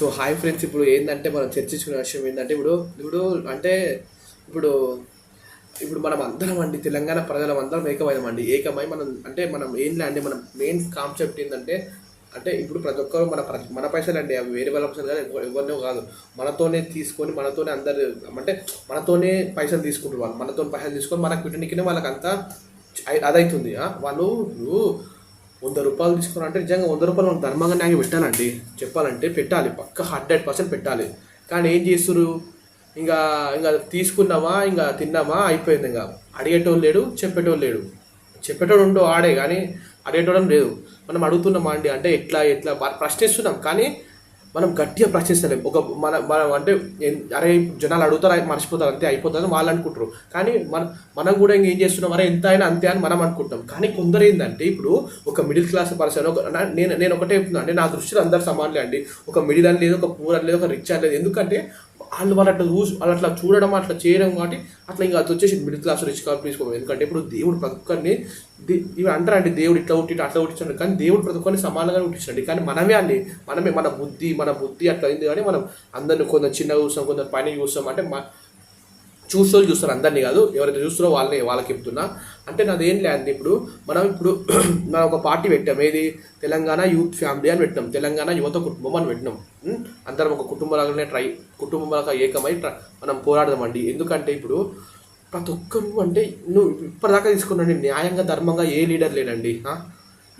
So hi friends ఇప్పుడు ఏంటంటే మనం చర్చించుకునే విషయం ఏంటంటే ఇప్పుడు ఇప్పుడు అంటే ఇప్పుడు ఇప్పుడు మనం అందరం అండి తెలంగాణ ప్రజలం అందరం ఏకమైనమండి ఏకమై మనం అంటే మనం ఏం అండి మనం మెయిన్ కాన్సెప్ట్ ఏంటంటే అంటే ఇప్పుడు ప్రతి ఒక్కరు మన మన పైసలు అండి అవి వేరే వాళ్ళ పైసలు కాదు ఎవరినో కాదు. మనతోనే తీసుకొని మనతోనే అందరు అంటే మనతోనే పైసలు తీసుకుంటారు వాళ్ళు. మనతో పైసలు తీసుకొని మనకు పెట్టడానికినే వాళ్ళకి అంతా అయి- అదవుతుంది వాళ్ళు వంద రూపాయలు తీసుకున్నారంటే నిజంగా వంద రూపాయలు మనం ధర్మంగా నాకు పెట్టాలండి. చెప్పాలంటే పెట్టాలి పక్క హండ్రెడ్ పర్సెంట్ పెట్టాలి. కానీ ఏం చేస్తున్నారు ఇంకా ఇంకా తీసుకున్నామా? ఇంకా తిన్నామా? అయిపోయింది ఇంకా. అడిగేటోళ్ళు లేడు చెప్పేటోళ్ళు లేడు. చెప్పేటోడు ఉండో ఆడే కానీ అడిగేటోడం లేదు. మనం అడుగుతున్నామా అండి? అంటే ఎట్లా ఎట్లా? ప్రశ్నిస్తున్నాం. కానీ మనం గట్టిగా ప్రశ్నిస్తలేం ఒక మన మనం అంటే అరే జనాలు అడుగుతారు మర్చిపోతారు అంతే అయిపోతుంది వాళ్ళు అనుకుంటారు. కానీ మన మనం కూడా ఇంకేం చేస్తున్నాం? అరే ఎంత అయినా అంతే అని మనం అనుకుంటాం. కానీ కొందరు ఏంటంటే ఇప్పుడు ఒక మిడిల్ క్లాస్ పర్సన్ ఒక నేను నేను ఒకటే అంటే నా దృష్టిలో అందరు సమానలే అండి. ఒక మిడిల్ అని లేదు ఒక పూర్ అని లేదు ఒక రిచ్ అని లేదు. ఎందుకంటే వాళ్ళు వాళ్ళు అట్లా చూసి వాళ్ళు అట్లా చూడడం అట్లా చేయడం కాబట్టి అట్లా ఇంకా అది వచ్చేసి మిడిల్ క్లాస్ రిచ్ కాల్ తీసుకోవాలి ఎందుకంటే ఇప్పుడు దేవుడు ప్రతి ఒక్కరిని దే- ఇవి అంటారండి దేవుడు ఇట్లా పుట్టి అట్లా పుట్టించాడు కానీ దేవుడు ప్రతి ఒక్కరిని సమానంగా పుట్టించండి కానీ మనమే అండి మనమే మన బుద్ధి మన బుద్ధి అట్లా అయింది కానీ మనం అందరిని కొందరు చిన్నగా చూస్తాం కొందరు పైన చూస్తాం అంటే మా చూస్తారు అందరినీ కాదు. ఎవరైతే చూస్తారో వాళ్ళని వాళ్ళకి చెప్తున్నా. అంటే నాది ఏం లేదు ఇప్పుడు మనం ఇప్పుడు మనం ఒక పార్టీ పెట్టాం. ఏది? తెలంగాణ యూత్ ఫ్యామిలీ అని పెట్టినాం తెలంగాణ యువత కుటుంబం అని పెట్టినాం. అందరం ఒక కుటుంబాలనే ట్రై కుటుంబాలకు ఏకమై మనం పోరాడదామండి. ఎందుకంటే ఇప్పుడు ప్రతి ఒక్కరు అంటే నువ్వు ఇప్పటిదాకా తీసుకున్నాండి న్యాయంగా ధర్మంగా ఏ లీడర్ లేడండి?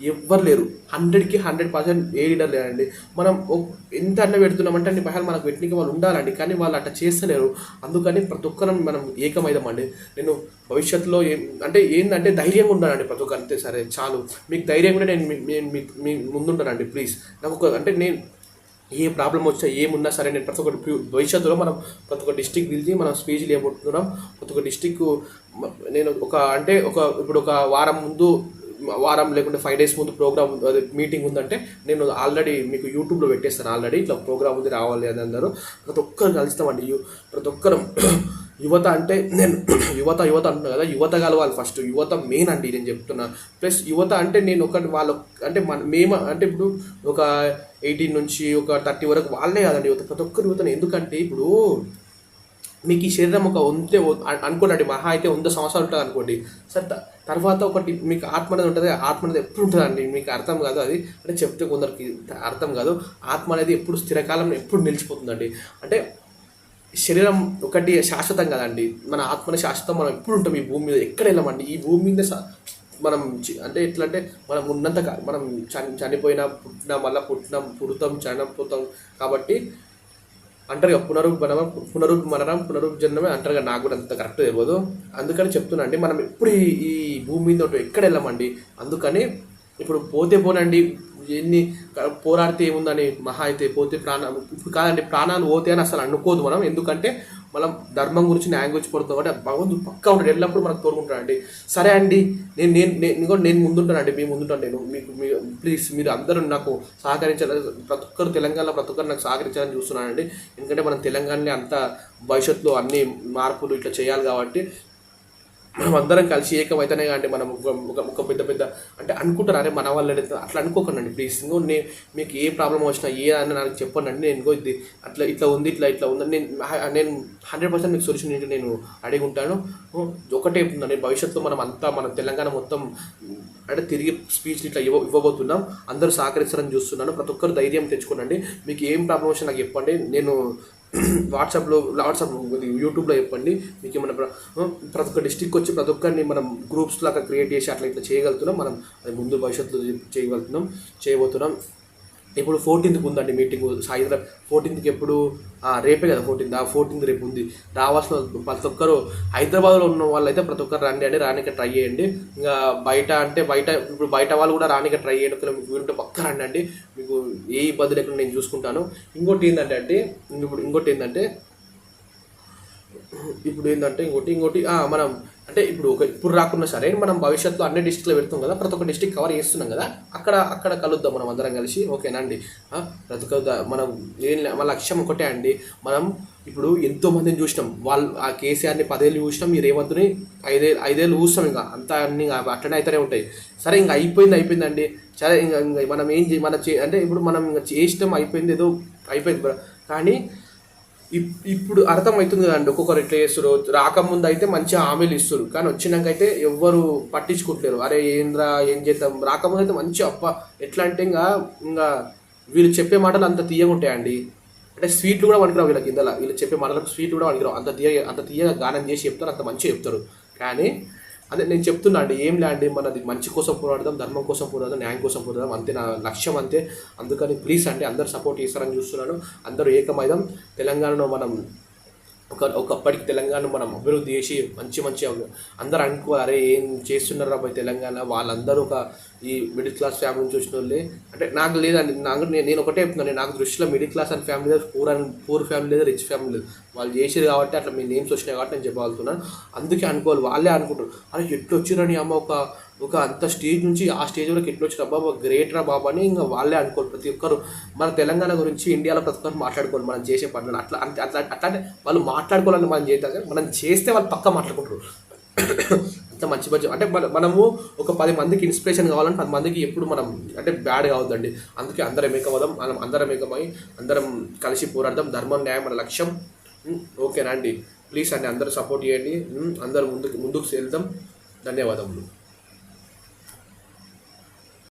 ఎవ్వరు లేరు. హండ్రెడ్కి హండ్రెడ్ పర్సెంట్ ఏ లీడర్ లేరండి మనం ఒ- ఎంత అన్న పెడుతున్నామంటే అన్ని పైసలు మనకు పెట్టినకి వాళ్ళు ఉండాలండి కానీ వాళ్ళు అట్లా చేస్తలేరు. అందుకని ప్రతి ఒక్కరం మనం ఏకమైదామండి. నేను భవిష్యత్తులో ఏం అంటే ఏంటంటే ధైర్యంగా ఉండాలండి ప్రతి ఒక్కరు. అంతే సరే చాలు. మీకు ధైర్యం కూడా నేను మీ- మీ- ముందుంటానండి ప్లీజ్. నాకు ఒక అంటే నేను ఏ ప్రాబ్లం వచ్చినా ఏమున్నా సరే నేను ప్రతి ఒక్కటి భవిష్యత్తులో మనం ప్రతి ఒక్క డిస్టిక్ పిలిచి మనం స్పీచ్లు ఇవ్వబోతున్నాం ప్రతి ఒక్క డిస్టిక్ నేను ఒక అంటే ఒక ఇప్పుడు ఒక వారం ముందు వారం లేకుంటే ఫైవ్ డేస్ ముందు ప్రోగ్రామ్ మీటింగ్ ఉందంటే నేను ఆల్రెడీ మీకు యూట్యూబ్లో పెట్టేస్తాను ఆల్రెడీ ఇట్లా ప్రోగ్రామ్ ఉంది రావాలి అని అందరూ ప్రతి ఒక్కరు కలుస్తామండి. ప్రతి ఒక్కరు యువత అంటే నేను యువత యువత అంటున్నా కదా యువత కలవాలి ఫస్ట్ యువత మెయిన్ అండి నేను చెప్తున్నా. ప్లస్ యువత అంటే నేను ఒకటి వాళ్ళ అంటే మన మేము అంటే ఇప్పుడు ఒక ఎయిటీన్ నుంచి ఒక థర్టీ వరకు వాళ్ళే కాదండి యువత. ప్రతి ఒక్కరు యువతను. ఎందుకంటే ఇప్పుడు మీకు ఈ శరీరం ఒక ఉంటే అనుకోండి మహా అయితే వంద సంవత్సరాలు ఉంటుంది అనుకోండి. సరే తర్వాత ఒకటి మీకు ఆత్మ అనేది ఉంటుంది ఆత్మ అనేది ఎప్పుడు ఉంటుందండి? మీకు అర్థం కాదు అది. అంటే చెప్తే కొందరికి అర్థం కాదు. ఆత్మ అనేది ఎప్పుడు స్థిరకాలం ఎప్పుడు నిలిచిపోతుందండి. అంటే శరీరం ఒకటి శాశ్వతం కదండి. మన ఆత్మని శాశ్వతం మనం ఎప్పుడు ఉంటాం ఈ భూమి మీద ఎక్కడ వెళ్ళమండి? ఈ భూమి మీద మనం అంటే ఎట్లా అంటే మనం ఉన్నంత మనం చని చనిపోయినా పుట్టినా మళ్ళీ పుట్టినాం పుడతాం చనిపోతాం కాబట్టి అంటారు కదా పునరుప్ మనమ పునరుప్ మరణం అంటారు కదా నాకు కూడా అంత కరెక్ట్ తెలియదు అందుకని చెప్తున్నా అండి మనం ఎప్పుడు ఈ భూమి మీద ఎక్కడ వెళ్ళమండి? అందుకని ఇప్పుడు పోతే పోనండి ఎన్ని పోరాడితే ఏముందని మహా అయితే పోతే ప్రాణం కాదండి ప్రాణాలు పోతే అని అసలు అనుకోదు మనం. ఎందుకంటే మనం ధర్మం గురించి న్యాయం గురించి పడుతుంది కాబట్టి భగవంతుడు పక్కా ఉంటాడు. ఎల్లప్పుడు మనకు తోడుకుంటాడండి సరే అండి నేను నేను నేను ఇంకోటి నేను ముందుంటానండి మీ ముందుంటాను నేను. మీకు మీ ప్లీజ్ మీరు అందరూ నాకు సహకరించాలి ప్రతి ఒక్కరు తెలంగాణలో ప్రతి ఒక్కరు నాకు సహకరించాలని చూస్తున్నానండి. ఎందుకంటే మనం తెలంగాణని అంత భవిష్యత్తులో అన్ని మార్పులు ఇట్లా చేయాలి కాబట్టి మనం అందరం కలిసి ఏకమైతేనే కానీ మనం ఒక పెద్ద పెద్ద అంటే అనుకుంటారు? అరే మన వాళ్ళు అట్లా అనుకోకండి. ప్లీజ్ ఇంకో నేను మీకు ఏ ప్రాబ్లం వచ్చినా ఏ అని నాకు చెప్పండి. నేను ఇంకో ఇది అట్లా ఇట్లా ఉంది ఇట్లా ఇట్లా ఉందని నేను నేను హండ్రెడ్ పర్సెంట్ మీకు సొల్యూషన్ ఏంటి నేను అడిగి ఉంటాను. ఒకటే చెప్తున్నాను నేను భవిష్యత్తులో మనం అంతా మన తెలంగాణ మొత్తం అంటే తిరిగి స్పీచ్ ఇట్లా ఇవ్వ ఇవ్వబోతున్నాం. అందరూ సహకరిస్తారని చూస్తున్నాను. ప్రతి ఒక్కరు ధైర్యం తెచ్చుకోనండి. మీకు ఏం ప్రాబ్లం వచ్చినా నాకు చెప్పండి. నేను వాట్సాప్లో వాట్సాప్ ఇది యూట్యూబ్లో చెప్పండి. మీకు ఏమైనా ప్ర- ప్రతి ఒక్క డిస్టిక్ వచ్చి ప్రతి ఒక్కరిని మనం గ్రూప్స్ లాగా క్రియేట్ చేసి అట్లా ఇట్లా చేయగలుగుతున్నాం. మనం అది ముందు భవిష్యత్తులో చేయగలుగుతున్నాం చేయబోతున్నాం. ఇప్పుడు ఫోర్టీన్త్కి ఉందండి మీటింగ్ సాయంత్రం. ఫోర్టీన్త్కి ఎప్పుడు? రేపే కదా ఫోర్టీన్త్. ఆ ఫోర్టీన్త్ రేపు ఉంది. రావాల్సిన ప్రతి ఒక్కరు హైదరాబాద్లో ఉన్న వాళ్ళైతే ప్రతి ఒక్కరు రండి అండి రానిక ట్రై చేయండి. ఇంకా బయట అంటే బయట ఇప్పుడు బయట వాళ్ళు కూడా రానిక ట్రై చేయండి. ఒకవేళ మీకు వీలుంటే పక్క రండి అండి. మీకు ఏ ఇబ్బంది లేకుండా నేను చూసుకుంటాను. ఇంకోటి ఏంటంటే అంటే ఇప్పుడు ఇంకోటి ఏంటంటే ఇప్పుడు ఏంటంటే ఇంకోటి ఇంకోటి మనం అంటే ఇప్పుడు ఒక ఇప్పుడు రాకున్నా సరే మనం భవిష్యత్తులో అన్ని డిస్టిక్లో పెడతాం కదా ప్రతి ఒక్క డిస్టిక్ కవర్ చేస్తున్నాం కదా అక్కడ అక్కడ కలుద్దాం మనం అందరం కలిసి. ఓకేనా అండి? ప్రతి ఒక్క మనం ఏం మన లక్ష్యం ఒకటే అండి. మనం ఇప్పుడు ఎంతో మందిని చూసినాం. వాళ్ళు ఆ కేసీఆర్ని పదేళ్ళు చూసినాం ఈ రేవంత్ని ఐదే ఐదేళ్ళు చూస్తాం ఇంకా. అంత అన్ని ఇంకా అట్లనే అయితేనే ఉంటాయి. సరే ఇంకా అయిపోయింది అయిపోయిందండి. సరే ఇంకా ఇంకా మనం ఏం చే మన చే అంటే ఇప్పుడు మనం ఇంకా చేసినాం అయిపోయింది ఏదో అయిపోయింది. కానీ ఇప్పుడు అర్థమవుతుంది కదండి. ఒక్కొక్కరు ఎట్లా చేస్తారు రాకముందు అయితే మంచి హామీలు ఇస్తారు కానీ వచ్చినాక అయితే ఎవ్వరు పట్టించుకుంటలేరు. అరే ఏంద్రా ఏం చేద్దాం? రాకముందు అయితే మంచి అప్ప ఎట్లా అంటే ఇంకా ఇంకా వీళ్ళు చెప్పే మాటలు అంత తీయగుంటాయండి అంటే స్వీట్లు కూడా పనికిరావు వీళ్ళకి ఇందలా వీళ్ళు చెప్పే మాటలకు స్వీట్లు కూడా పనికిరావు. అంత తీయ అంత తీయగా గానం చేసి చెప్తారు అంత మంచిగా చెప్తారు. కానీ అదే నేను చెప్తున్నా అండి ఏం లేండి మనది? మంచి కోసం పోరాడదాం ధర్మం కోసం పోరాడదాం న్యాయం కోసం పోరాడదాం అంతే నా లక్ష్యం అంతే. అందుకని ప్లీజ్ అండి అందరు సపోర్ట్ చేస్తారని చూస్తున్నాను. అందరూ ఏకమైదాం తెలంగాణలో మనం ఒక ఒకప్పటికి తెలంగాణ మనం అభివృద్ధి చేసి మంచి మంచి అందరూ అనుకో అరే ఏం చేస్తున్నారు అబ్బాయి తెలంగాణ? వాళ్ళందరూ ఒక ఈ మిడిల్ క్లాస్ ఫ్యామిలీ నుంచి వచ్చిన వాళ్ళే. అంటే నాకు లేదండి నాకు నేను నేను ఒకటే చెప్తున్నాను నాకు దృష్టిలో మిడిల్ క్లాస్ అండ్ ఫ్యామిలీ లేదు పూర్ అండ్ పూర్ ఫ్యామిలీ లేదు రిచ్ ఫ్యామిలీ లేదు. వాళ్ళు చేసేది కాబట్టి అట్లా మీ నేమ్స్ వచ్చినాయి కాబట్టి నేను చెప్పగలుగుతున్నాను అందుకే అనుకోవాలి వాళ్ళే అనుకుంటారు. అరే ఎట్లు వచ్చిరని అమ్మ ఒక ఒక అంత స్టేజ్ నుంచి ఆ స్టేజ్ వరకు ఎట్లా వచ్చిన బాబా గ్రేట్ రా బాబా అని ఇంకా వాళ్ళే అనుకోరు. ప్రతి ఒక్కరు మన తెలంగాణ గురించి ఇండియాలో ప్రతి ఒక్కరు మాట్లాడుకోవాలి మనం చేసే పనులు అట్లా అంటే అట్లా అట్లా అంటే వాళ్ళు మాట్లాడుకోవాలని మనం చేద్దాం మనం చేస్తే వాళ్ళు పక్క మాట్లాడుకుంటారు. అంత మంచి మంచి అంటే మన మనము ఒక పది మందికి ఇన్స్పిరేషన్ కావాలంటే పది మందికి ఎప్పుడు మనం అంటే బ్యాడ్ కావద్దండి. అందుకే అందరం ఏకమవుదాం. మనం అందరం ఏకమై అందరం కలిసి పోరాడదాం. ధర్మం న్యాయం మన లక్ష్యం. ఓకేనా అండి? ప్లీజ్ అండి అందరూ సపోర్ట్ చేయండి. అందరూ ముందుకు ముందుకు వెళ్దాం ధన్యవాదములు.